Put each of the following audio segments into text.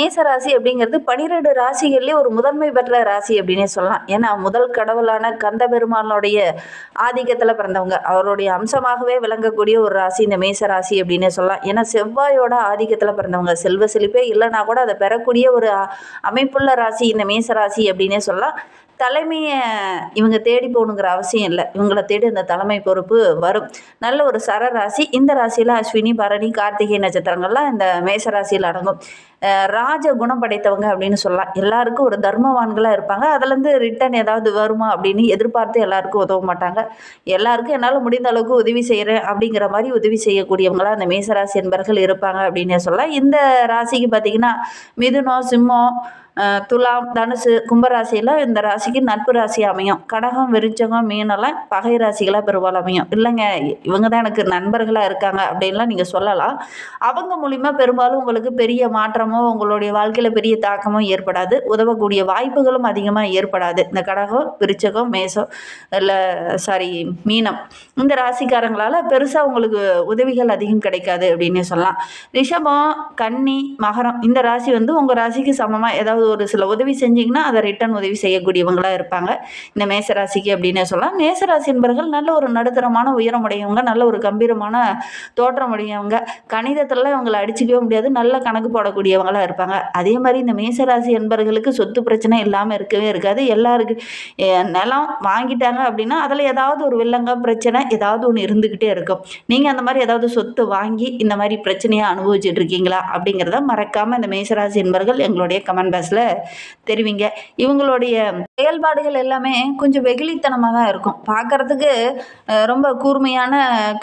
மேச ராசி அப்படிங்கிறது பனிரெண்டு ராசிகள்லேயே ஒரு முதன்மை பெற்ற ராசி அப்படின்னே சொல்லலாம். ஏன்னா முதல் கடவுளான கந்த பெருமானுடைய ஆதிக்கத்தில் பிறந்தவங்க. அவருடைய அம்சமாகவே விளங்கக்கூடிய ஒரு ராசி இந்த மேச ராசி அப்படின்னே சொல்லலாம். ஏன்னா செவ்வாயோட ஆதிக்கத்தில் பிறந்தவங்க. செல்வ செழிப்பே இல்லைனா கூட அதை பெறக்கூடிய ஒரு அமைப்புள்ள ராசி இந்த மேச ராசி அப்படின்னே சொல்லலாம். தலைமையை இவங்க தேடி போகணுங்கிற அவசியம் இல்லை. இவங்களை தேடி அந்த தலைமை பொறுப்பு வரும். நல்ல ஒரு சர ராசி. இந்த ராசியில் அஸ்வினி பரணி கார்த்திகை நட்சத்திரங்கள்லாம் இந்த மேச ராசியில் அடங்கும். ராஜ குணம் படைத்தவங்க அப்படின்னு சொல்லலாம். எல்லாருக்கும் ஒரு தர்மவான்களாக இருப்பாங்க. அதுலேருந்து ரிட்டர்ன் ஏதாவது வருமா அப்படின்னு எதிர்பார்த்து எல்லாருக்கும் உதவ மாட்டாங்க. எல்லாருக்கும் என்னால் முடிந்த அளவுக்கு உதவி செய்கிறேன் அப்படிங்கிற மாதிரி உதவி செய்யக்கூடியவங்களாக அந்த மேசராசி என்பர்கள் இருப்பாங்க அப்படின்னே சொல்லலாம். இந்த ராசிக்கு பார்த்திங்கன்னா மிதுனம் சிம்மம் துலாம் தனுசு கும்பராசியெல்லாம் இந்த ராசிக்கு நட்பு ராசி அமையும். கடகம் விருச்சகம் மீனெல்லாம் பகை ராசிகளாக பெரும்பாலும் அமையும். இல்லைங்க இவங்க தான் எனக்கு நண்பர்களாக இருக்காங்க அப்படின்லாம் நீங்கள் சொல்லலாம். அவங்க மூலிமா பெரும்பாலும் உங்களுக்கு பெரிய மாற்றம் உங்களுடைய வாழ்க்கையில் பெரிய தாக்கமோ ஏற்படாது. உதவக்கூடிய வாய்ப்புகளும் அதிகமாக ஏற்படாது. இந்த கடகம் விருச்சகம் மேசம் இல்லை சாரி மீனம். இந்த ராசிக்காரங்களால் பெருசாக உங்களுக்கு உதவிகள் அதிகம் கிடைக்காது அப்படின்னு சொல்லலாம். ரிஷபம் கன்னி மகரம் இந்த ராசி வந்து உங்கள் ராசிக்கு சமமாக ஏதாவது ஒரு சில உதவி செஞ்சிங்கன்னா அதை ரிட்டர்ன் உதவி செய்யக்கூடியவங்களாக இருப்பாங்க. இந்த மேச ராசிக்கு அப்படின்னே சொல்லலாம். மேச ராசி என்பவர்கள் நல்ல ஒரு நடுத்தரமான உயரமுடையவங்க நல்ல ஒரு கம்பீரமான தோற்றமுடையவங்க கணிதத்தில் அவங்களை அடிச்சுக்கவே முடியாது. நல்ல கணக்கு கூடியவங்களாக இருப்பாங்க. அதே மாதிரி இந்த மேசராசி என்பர்களுக்கு சொத்து பிரச்சனை இல்லாமல் இருக்கவே இருக்காது. எல்லாருக்கு நிலம் வாங்கிட்டாங்க அப்படின்னா அதில் ஏதாவது ஒரு வில்லங்கம் பிரச்சனை ஏதாவது ஒன்று இருந்துக்கிட்டே இருக்கும். நீங்கள் அந்த மாதிரி ஏதாவது சொத்து வாங்கி இந்த மாதிரி பிரச்சனையை அனுபவிச்சுட்டு இருக்கீங்களா அப்படிங்கிறத மறக்காமல் இந்த மேசராசி என்பவர்கள் எங்களுடைய கமெண்ட் பாக்ஸில் தெரிவிங்க. இவங்களுடைய செயல்பாடுகள் எல்லாமே கொஞ்சம் வெகுளித்தனமாக தான் இருக்கும். பார்க்கறதுக்கு ரொம்ப கூர்மையான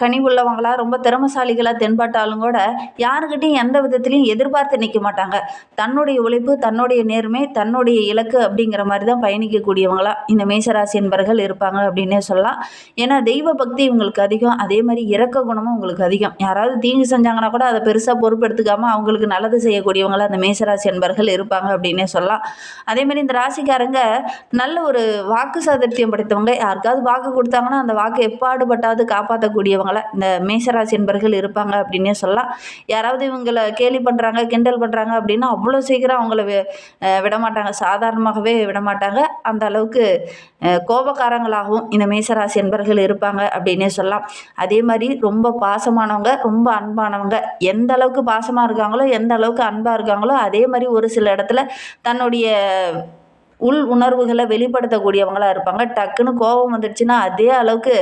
கனிவுள்ளவங்களா ரொம்ப திறமசாலிகளாக தென்பட்டாலும் கூட யாருக்கிட்டையும் எந்த விதத்துலையும் எதிர்பார்த்து நிற்க மாட்டாங்க. தன்னுடைய உழைப்பு தன்னுடைய நேர்மை தன்னுடைய இலக்கு அப்படிங்கிற மாதிரி தான் பயணிக்கக்கூடியவங்களா இந்த மேசராசி என்பர்கள் இருப்பாங்க அப்படின்னே சொல்லலாம். ஏன்னா தெய்வ பக்தி இவங்களுக்கு அதிகம் அதே மாதிரி இறக்க குணமும் உங்களுக்கு அதிகம். யாராவது தீங்கு செஞ்சாங்கன்னா கூட அதை பெருசாக பொறுப்பெடுத்துக்காமல் அவங்களுக்கு நல்லது செய்யக்கூடியவங்களாக அந்த மேசராசி என்பர்கள் இருப்பாங்க அப்படின்னே சொல்லலாம். அதே மாதிரி இந்த ராசிக்காரங்க நல்ல ஒரு வாக்கு சாதர்த்தியம் படைத்தவங்க யாருக்காவது வாக்கு கொடுத்தாங்கன்னா அந்த வாக்கு எப்பாடுபட்டாவது காப்பாற்றக்கூடியவங்கள இந்த மேசராசி என்பர்கள் இருப்பாங்க அப்படின்னே சொல்லலாம். யாராவது இவங்களை கேலி பண்ணுறாங்க கிண்டல் பண்ணுறாங்க அப்படின்னா அவ்வளோ சீக்கிரம் அவங்கள விடமாட்டாங்க. சாதாரணமாகவே விட மாட்டாங்க அந்த அளவுக்கு கோபக்காரங்களாகவும் இந்த மேசராசி என்பர்கள் இருப்பாங்க அப்படின்னே சொல்லலாம். அதே மாதிரி ரொம்ப பாசமானவங்க ரொம்ப அன்பானவங்க எந்த அளவுக்கு பாசமாக இருக்காங்களோ எந்த அளவுக்கு அன்பாக இருக்காங்களோ அதே மாதிரி ஒரு சில இடத்துல தன்னுடைய உள் உணர்வுகளை வெளிப்படுத்தக்கூடியவங்களாக இருப்பாங்க. டக்குன்னு கோபம் வந்துடுச்சுன்னா அதே அளவுக்கு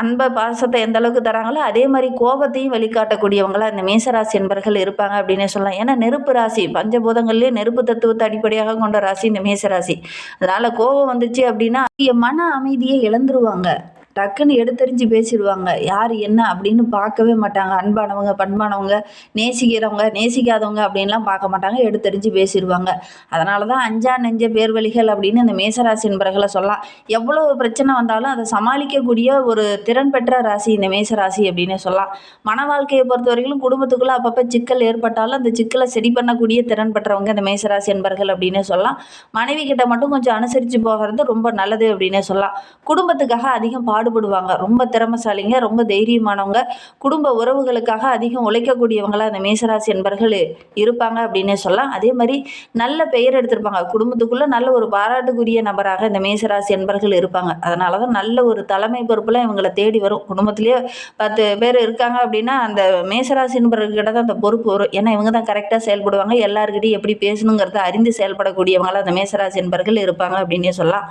அன்பை பாசத்தை எந்த அளவுக்கு தராங்களோ அதே மாதிரி கோபத்தையும் வெளிக்காட்டக்கூடியவங்களாக இந்த மேசராசி என்பர்கள் இருப்பாங்க அப்படின்னே சொல்லலாம். ஏன்னா நெருப்பு ராசி பஞ்சபூதங்கள்லேயே நெருப்பு தத்துவத்தை அடிப்படையாக கொண்ட ராசி இந்த மேசராசி. அதனால் கோபம் வந்துச்சு அப்படின்னா என் மன அமைதியை இழந்துருவாங்க. டக்குன்னு எடுத்தறிஞ்சு பேசிடுவாங்க. யார் என்ன அப்படின்னு பார்க்கவே மாட்டாங்க. அன்பானவங்க பண்பானவங்க நேசிக்கிறவங்க நேசிக்காதவங்க அப்படின்லாம் பார்க்க மாட்டாங்க. எடுத்தறிஞ்சு பேசிடுவாங்க. அதனால தான் அஞ்சா நெஞ்ச பேர்வழிகள் அப்படின்னு இந்த மேசராசி என்பர்களை சொல்லலாம். எவ்வளோ பிரச்சனை வந்தாலும் அதை சமாளிக்கக்கூடிய ஒரு திறன் பெற்ற ராசி இந்த மேசராசி அப்படின்னு சொல்லலாம். மன வாழ்க்கையை பொறுத்த வரைக்கும் குடும்பத்துக்குள்ளே அப்பப்போ சிக்கல் ஏற்பட்டாலும் அந்த சிக்கலை சரி பண்ணக்கூடிய திறன் பெற்றவங்க இந்த மேசராசி என்பர்கள் அப்படின்னு சொல்லலாம். மனைவி கிட்ட மட்டும் கொஞ்சம் அனுசரித்து போகிறது ரொம்ப நல்லது அப்படின்னு சொல்லலாம். குடும்பத்துக்காக அதிகம் பா பாடுபடுவாங்க. ரொம்ப திறமசாலிங்க ரொம்ப தைரியமானவங்க. குடும்ப உறவுகளுக்காக அதிகம் உழைக்கக்கூடியவங்களாக அந்த மேசராசி என்பர்கள் இருப்பாங்க அப்படின்னே சொல்லலாம். அதே மாதிரி நல்ல பெயர் எடுத்திருப்பாங்க. குடும்பத்துக்குள்ளே நல்ல ஒரு பாராட்டுக்குரிய நபராக இந்த மேசராசி என்பர்கள் இருப்பாங்க. அதனால தான் நல்ல ஒரு தலைமை பொறுப்புலாம் இவங்களை தேடி வரும். குடும்பத்திலேயே பத்து பேர் இருக்காங்க அப்படின்னா அந்த மேசராசி என்பவர்கிட்ட தான் அந்த பொறுப்பு வரும். ஏன்னா இவங்க தான் கரெக்டாக செயல்படுவாங்க. எல்லாருக்கிட்டையும் எப்படி பேசணுங்கிறத அறிந்து செயல்படக்கூடியவங்களாக அந்த மேசராசி என்பர்கள் இருப்பாங்க அப்படின்னே சொல்லலாம்.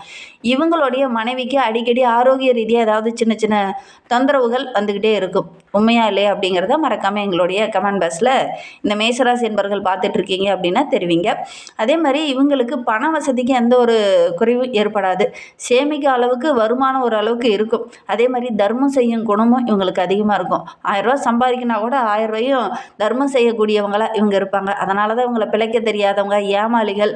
இவங்களுடைய மனைவிக்கு அடிக்கடி ஆரோக்கிய ரீதியாக ஏதாவது சின்ன சின்ன தொந்தரவுகள் வந்துக்கிட்டே இருக்கும். உண்மையா இல்லையா அப்படிங்கிறத மறக்காமல் எங்களுடைய கமெண்ட் பாக்ஸில் இந்த மேசராசி என்பர்கள் பார்த்துட்டு இருக்கீங்க அப்படின்னா தெரிவிங்க. அதே மாதிரி இவங்களுக்கு பண வசதிக்கு எந்த ஒரு குறைவும் ஏற்படாது. சேமிக்க அளவுக்கு வருமானம் ஒரு அளவுக்கு இருக்கும். அதே மாதிரி தர்மம் செய்யும் குணமும் இவங்களுக்கு அதிகமாக இருக்கும். ஆயிரரூவா சம்பாதிக்கினா கூட ஆயிரம் ரூபாயும் தர்மம் செய்யக்கூடியவங்களாக இவங்க இருப்பாங்க. அதனால தான் இவங்களை பிழைக்க தெரியாதவங்க ஏமாளிகள்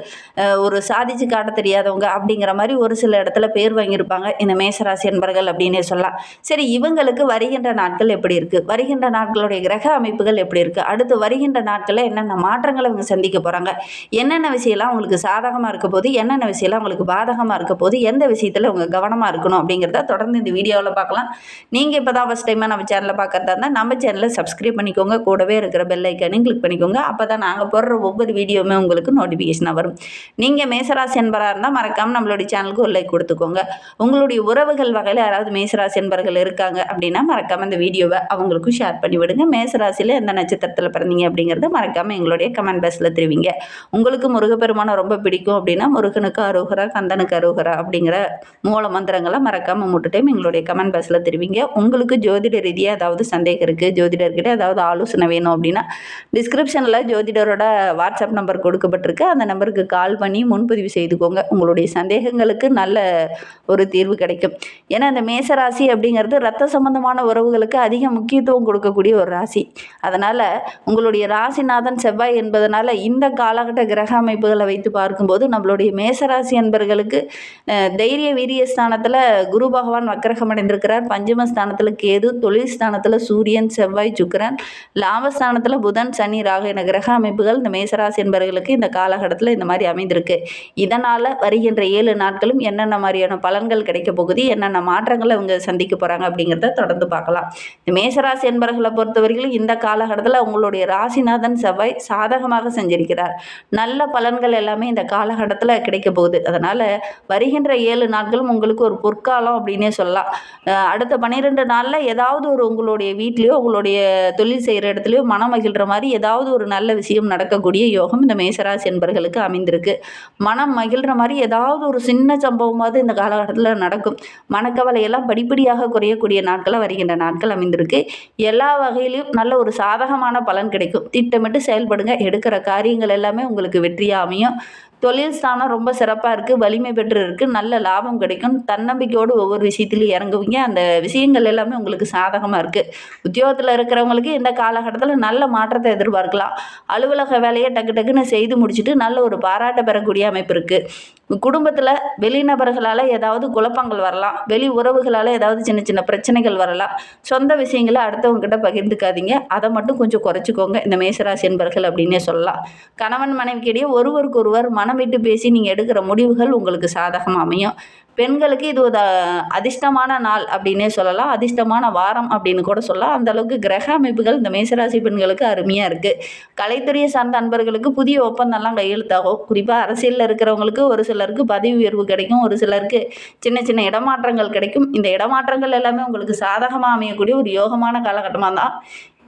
ஒரு சாதிச்சு காட்ட தெரியாதவங்க அப்படிங்கிற மாதிரி ஒரு சில இடத்துல பேர் வாங்கியிருப்பாங்க. இந்த மேசராசி என்பர்கள் அப்படின்னே சொல்லலாம். சரி இவங்களுக்கு வருகின்ற நாட்கள் எப்படி இருக்கு. இருக்குது வருகின்ற நாட்களுடைய கிரக அமைப்புகள் எப்படி இருக்குது அடுத்து வருகின்ற நாட்களில் என்னென்ன மாற்றங்களை அவங்க சந்திக்க போகிறாங்க என்னென்ன விஷயம்லாம் அவங்களுக்கு சாதகமாக இருக்க போது என்னென்ன விஷயம்லாம் அவங்களுக்கு பாதகமாக இருக்க போது எந்த விஷயத்தில் அவங்க கவனமாக இருக்கணும் அப்படிங்கிறத தொடர்ந்து இந்த வீடியோவில் பார்க்கலாம். நீங்கள் இப்போ தான் ஃபஸ்ட் டைமாக நம்ம சேனலில் பார்க்குறதா இருந்தால் நம்ம சேனலை சப்ஸ்கிரைப் பண்ணிக்கோங்க. கூடவே இருக்கிற பெல் ஐக்கானையும் கிளிக் பண்ணிக்கோங்க. அப்போ தான் நாங்கள் போடுற ஒவ்வொரு வீடியோவுமே உங்களுக்கு நோட்டிஃபிகேஷனாக வரும். நீங்கள் மேசராசி என்பராக இருந்தால் மறக்காமல் நம்மளுடைய சேனலுக்கு ஒரு லைக் கொடுத்துக்கோங்க. உங்களுடைய உறவுகள் வகையில் யாராவது மேசராசி என்பர்கள் இருக்காங்க அப்படின்னா மறக்காமல் இந்த வீடியோவை அவங்களுக்கும் ஷேர் பண்ணி விடுங்க. மேசராசியில் எந்த நட்சத்திரத்தில் பிறந்தீங்க அப்படிங்கிறத மறக்காமல் எங்களுடைய கமெண்ட் பாக்ஸில் தெரிவிங்க. உங்களுக்கு முருகப்பெருமானம் ரொம்ப பிடிக்கும் அப்படின்னா முருகனுக்கு அருகரா கந்தனுக்கு அருகரா அப்படிங்கிற மூல மந்திரங்களை மறக்காமல் மூட்டு டைம் எங்களுடைய கமெண்ட் பாக்ஸில் தெரிவிங்க. உங்களுக்கு ஜோதிட ரீதியாக ஏதாவது சந்தேகம் இருக்குது ஜோதிடர்கிட்ட ஏதாவது ஆலோசனை வேணும் அப்படின்னா டிஸ்கிரிப்ஷனில் ஜோதிடரோட வாட்ஸ்அப் நம்பர் கொடுக்கப்பட்டிருக்கு. அந்த நம்பருக்கு கால் பண்ணி முன்பதிவு செய்துக்கோங்க. உங்களுடைய சந்தேகங்களுக்கு நல்ல ஒரு தீர்வு கிடைக்கும். ஏன்னா இந்த மேசராசி அப்படிங்கிறது ரத்த சம்பந்தமான உறவுகளுக்கு அதிக முக்கியத்துவம் கொடுக்கக்கூடிய ஒரு ராசி. அதனால் உங்களுடைய ராசிநாதன் செவ்வாய் என்பதனால இந்த காலகட்ட கிரக அமைப்புகளை வைத்து பார்க்கும்போது நம்மளுடைய மேசராசி என்பர்களுக்கு தைரிய வீரிய ஸ்தானத்தில் குரு பகவான் வக்கரகம் அடைந்திருக்கிறார். பஞ்சம ஸ்தானத்தில் கேது தொழில் ஸ்தானத்தில் சூரியன் செவ்வாய் சுக்கிரன் லாபஸ்தானத்தில் புதன் சனி ராகு என கிரக அமைப்புகள் இந்த மேசராசி என்பவர்களுக்கு இந்த காலகட்டத்தில் இந்த மாதிரி அமைந்திருக்கு. இதனால் வருகின்ற ஏழு நாட்களும் என்னென்ன மாதிரியான பலன்கள் கிடைக்க போகுது என்னென்ன மாற்றங்களை அவங்க சந்திக்க போகிறாங்க அப்படிங்கிறத தொடர்ந்து பார்க்கலாம். இந்த மேஷராசி என்பவர்களை பொறுத்தவரையில் இந்த காலகட்டத்தில் உங்களுடைய ராசிநாதன் செவ்வாய் சாதகமாக செஞ்சிருக்கிறார். நல்ல பலன்கள் எல்லாமே இந்த காலகட்டத்தில் கிடைக்க போகுது. அதனால் வருகின்ற ஏழு நாட்களும் உங்களுக்கு ஒரு பொற்காலம் அப்படின்னே சொல்லலாம். அடுத்த பன்னிரெண்டு நாளில் ஏதாவது ஒரு உங்களுடைய வீட்லேயோ உங்களுடைய தொழில் செய்கிற இடத்துலையோ மனம் மகிழ்கிற மாதிரி ஏதாவது ஒரு நல்ல விஷயம் நடக்கக்கூடிய யோகம் இந்த மேசராசி என்பர்களுக்கு அமைந்திருக்கு. மனம் மகிழ்கிற மாதிரி ஏதாவது ஒரு சின்ன சம்பவமாவது இந்த காலகட்டத்தில் நடக்கும். மனக்கவலையெல்லாம் படிப்படியாக குறையக்கூடிய நாட்களாக வருகின்ற நாட்கள் அமைந்திருக்கு. எல்லா வகையிலையும் நல்ல ஒரு சாதகமான பலன் கிடைக்கும். திட்டமிட்டு செயல்படுங்க. எடுக்கிற காரியங்கள் எல்லாமே உங்களுக்கு வெற்றியாக அமையும். தொழில் ஸ்தானம் ரொம்ப சிறப்பாக இருக்குது வலிமை பெற்று இருக்குது நல்ல லாபம் கிடைக்கும். தன்னம்பிக்கையோடு ஒவ்வொரு விஷயத்துலையும் இறங்குவீங்க. அந்த விஷயங்கள் எல்லாமே உங்களுக்கு சாதகமாக இருக்குது உத்தியோகத்தில் இருக்கிறவங்களுக்கு இந்த காலகட்டத்தில் நல்ல மாற்றத்தை எதிர்பார்க்கலாம். அலுவலக வேலையை டக்கு டக்குன்னு செய்து முடிச்சுட்டு நல்ல ஒரு பாராட்ட பெறக்கூடிய அமைப்பு இருக்குது குடும்பத்தில் வெளிநபர்களால் ஏதாவது குழப்பங்கள் வரலாம். வெளி உறவுகளால் ஏதாவது சின்ன சின்ன பிரச்சனைகள் வரலாம். சொந்த விஷயங்களை அடுத்தவங்ககிட்ட பகிர்ந்துக்காதீங்க. அதை மட்டும் கொஞ்சம் குறைச்சிக்கோங்க. இந்த மேசராசி என்பர்கள் அப்படின்னே சொல்லலாம். கணவன் மனைவிக்கிடையே ஒருவருக்கு ஒருவர் மனம் விட்டு பேசி நீங்கள் எடுக்கிற முடிவுகள் உங்களுக்கு சாதகமாக அமையும். பெண்களுக்கு இது ஒரு அதிர்ஷ்டமான நாள் அப்படின்னே சொல்லலாம். அதிர்ஷ்டமான வாரம் அப்படின்னு கூட சொல்லலாம். அந்தளவுக்கு கிரக அமைப்புகள் இந்த மேசராசி பெண்களுக்கு அருமையாக இருக்குது கலைத்துறையை சார்ந்த அன்பர்களுக்கு புதிய ஒப்பந்தம்லாம் கையெழுத்தாகும். குறிப்பாக அரசியலில் இருக்கிறவங்களுக்கு ஒரு சிலருக்கு பதவி உயர்வு கிடைக்கும். ஒரு சிலருக்கு சின்ன சின்ன இடமாற்றங்கள் கிடைக்கும். இந்த இடமாற்றங்கள் எல்லாமே உங்களுக்கு சாதகமாக அமையக்கூடிய ஒரு யோகமான காலகட்டமாக தான்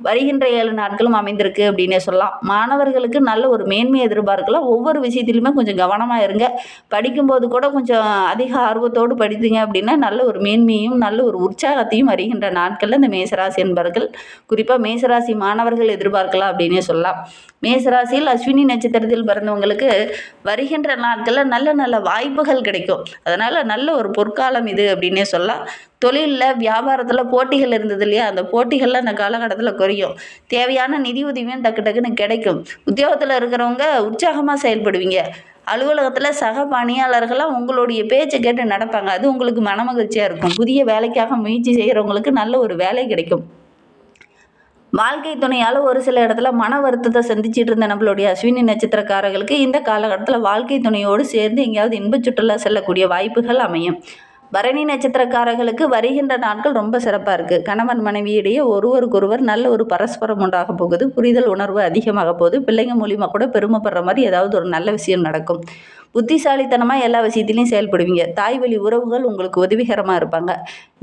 வருகின்ற ஏழு நாட்களும் அமைந்திருக்கு அப்படின்னே சொல்லலாம். மாணவர்களுக்கு நல்ல ஒரு மேன்மை எதிர்பார்க்கலாம். ஒவ்வொரு விஷயத்திலுமே கொஞ்சம் கவனமாக இருங்க. படிக்கும்போது கூட கொஞ்சம் அதிக ஆர்வத்தோடு படித்தீங்க அப்படின்னா நல்ல ஒரு மேன்மையும் நல்ல ஒரு உற்சாகத்தையும் வருகின்ற நாட்களில் இந்த மேசராசி என்பவர்கள் குறிப்பாக மேசராசி மாணவர்கள் எதிர்பார்க்கலாம் அப்படின்னே சொல்லலாம். மேசராசியில் அஸ்வினி நட்சத்திரத்தில் பிறந்தவங்களுக்கு வருகின்ற நாட்களில் நல்ல நல்ல வாய்ப்புகள் கிடைக்கும். அதனால் நல்ல ஒரு பொற்காலம் இது அப்படின்னே சொல்லலாம். தொழிலில் வியாபாரத்தில் போட்டிகள் இருந்தது இல்லையா? அந்த போட்டிகள்லாம் அந்த காலகட்டத்தில் குறையும். தேவையான நிதி உதவியும் டக்கு டக்குன்னு கிடைக்கும். உத்தியோகத்தில் இருக்கிறவங்க உற்சாகமாக செயல்படுவீங்க. அலுவலகத்தில் சக பணியாளர்கள்லாம் உங்களுடைய பேச்சை கேட்டு நடப்பாங்க. அது உங்களுக்கு மனமகிழ்ச்சியாக இருக்கும். புதிய வேலைக்காக முயற்சி செய்கிறவங்களுக்கு நல்ல ஒரு வேலை கிடைக்கும். வாழ்க்கை துணையால் ஒரு சில இடத்துல மன வருத்தத்தை சந்திச்சிட்டு இருந்த நம்மளுடைய அஸ்வினி நட்சத்திரக்காரர்களுக்கு இந்த காலகட்டத்தில் வாழ்க்கை துணையோடு சேர்ந்து எங்கேயாவது இன்பச் சுற்றுலா செல்லக்கூடிய வாய்ப்புகள் அமையும். பரணி நட்சத்திரக்காரர்களுக்கு வருகின்ற நாட்கள் ரொம்ப சிறப்பாக இருக்குது கணவன் மனைவியிடையே ஒருவருக்கொருவர் நல்ல ஒரு பரஸ்பரம் உண்டாக போகுது. புரிதல் உணர்வு அதிகமாக போகுது. பிள்ளைங்க மூலிமா கூட பெருமைப்படுற மாதிரி ஏதாவது ஒரு நல்ல விஷயம் நடக்கும். புத்திசாலித்தனமாக எல்லா விஷயத்திலையும் செயல்படுவீங்க. தாய் வழி உறவுகள் உங்களுக்கு உதவிகரமாக இருப்பாங்க.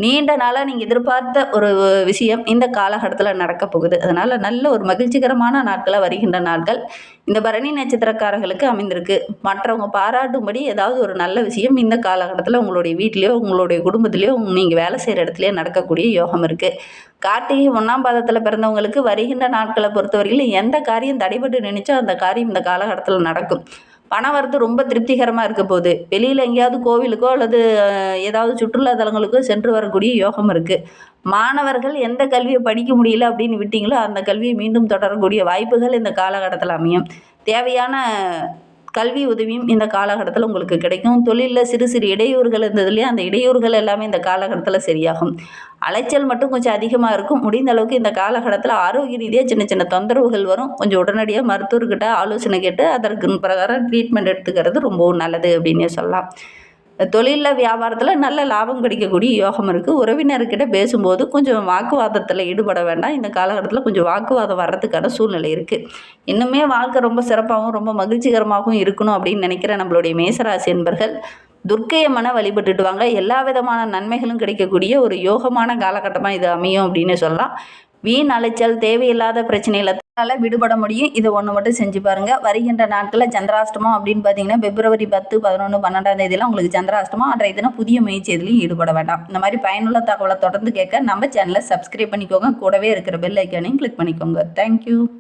நீண்ட நாளாக நீங்கள் எதிர்பார்த்த ஒரு விஷயம் இந்த காலகட்டத்தில் நடக்க போகுது. அதனால் நல்ல ஒரு மகிழ்ச்சிகரமான நாட்களாக வருகின்ற நாட்கள் இந்த பரணி நட்சத்திரக்காரர்களுக்கு அமைந்திருக்கு. மற்றவங்க பாராட்டும்படி ஏதாவது ஒரு நல்ல விஷயம் இந்த காலகட்டத்தில் உங்களுடைய வீட்லேயோ உங்களுடைய குடும்பத்திலையோ நீங்கள் வேலை செய்கிற இடத்துலையோ நடக்கக்கூடிய யோகம் இருக்குது கார்த்திகை ஒன்றாம் பாதத்தில் பிறந்தவங்களுக்கு வருகின்ற நாட்களை பொறுத்தவரையிலும் எந்த காரியம் தடைபட்டு நினைச்சோ அந்த காரியம் இந்த காலகட்டத்தில் நடக்கும். பணம் வரது ரொம்ப திருப்திகரமாக இருக்க போகுது. வெளியில் எங்கேயாவது கோவிலுக்கோ அல்லது ஏதாவது சுற்றுலா தலங்களுக்கோ சென்று வரக்கூடிய யோகம் இருக்குது மாணவர்கள் எந்த கல்வியை படிக்க முடியல அப்படின்னு விட்டிங்களோ அந்த கல்வியை மீண்டும் தொடரக்கூடிய வாய்ப்புகள் இந்த காலகட்டத்தில் அமையும். தேவையான கல்வி உதவியும் இந்த காலகட்டத்தில் உங்களுக்கு கிடைக்கும். தொழிலில் சிறு சிறு இடையூறுகள் இருந்தது இல்லையா அந்த இடையூறுகள் எல்லாமே இந்த காலகட்டத்தில் சரியாகும். அலைச்சல் மட்டும் கொஞ்சம் அதிகமாக இருக்கும். முடிந்த அளவுக்கு இந்த காலகட்டத்தில் ஆரோக்கிய ரீதியாக சின்ன சின்ன தொந்தரவுகள் வரும். கொஞ்சம் உடனடியாக மருத்துவர்கிட்ட ஆலோசனை கேட்டு அதற்கு பிரகாரம் ட்ரீட்மெண்ட் எடுத்துக்கிறது ரொம்பவும் நல்லது அப்படின்னே சொல்லலாம். தொழிலில் வியாபாரத்தில் நல்ல லாபம் கிடைக்கக்கூடிய யோகம் இருக்குது உறவினர்கிட்ட பேசும்போது கொஞ்சம் வாக்குவாதத்தில் ஈடுபட வேண்டாம். இந்த காலகட்டத்தில் கொஞ்சம் வாக்குவாதம் வர்றதுக்கான சூழ்நிலை இருக்குது இன்னுமே வாழ்க்கை ரொம்ப சிறப்பாகவும் ரொம்ப மகிழ்ச்சிகரமாகவும் இருக்கணும் அப்படின்னு நினைக்கிற நம்மளுடைய மேசராசி என்பர்கள் துர்க்கையம்மனை வழிபட்டுட்டு வாங்க. எல்லா விதமான நன்மைகளும் கிடைக்கக்கூடிய ஒரு யோகமான காலகட்டமாக இது அமையும் அப்படின்னு சொல்லலாம். வீண் அலைச்சல் தேவையில்லாத பிரச்சனைகளை அதனால் விடுபட முடியும். இதை ஒன்று மட்டும் செஞ்சு பாருங்கள் வருகின்ற நாட்களில் சந்திராஷ்டமம் அப்படின்னு பார்த்தீங்கன்னா பிப்ரவரி பத்து பதினொன்று பன்னெண்டாம் தேதியெல்லாம் உங்களுக்கு சந்திராஷ்டமம். அன்றைய தினம் புதிய முயற்சி எதுலையும் ஈடுபட வேண்டாம். இந்த மாதிரி பயனுள்ள தகவலை தொடர்ந்து கேட்க நம்ம சேனலை சப்ஸ்கிரைப் பண்ணிக்கோங்க. கூடவே இருக்கிற பெல் ஐக்கானையும் கிளிக் பண்ணிக்கோங்க. தேங்க்யூ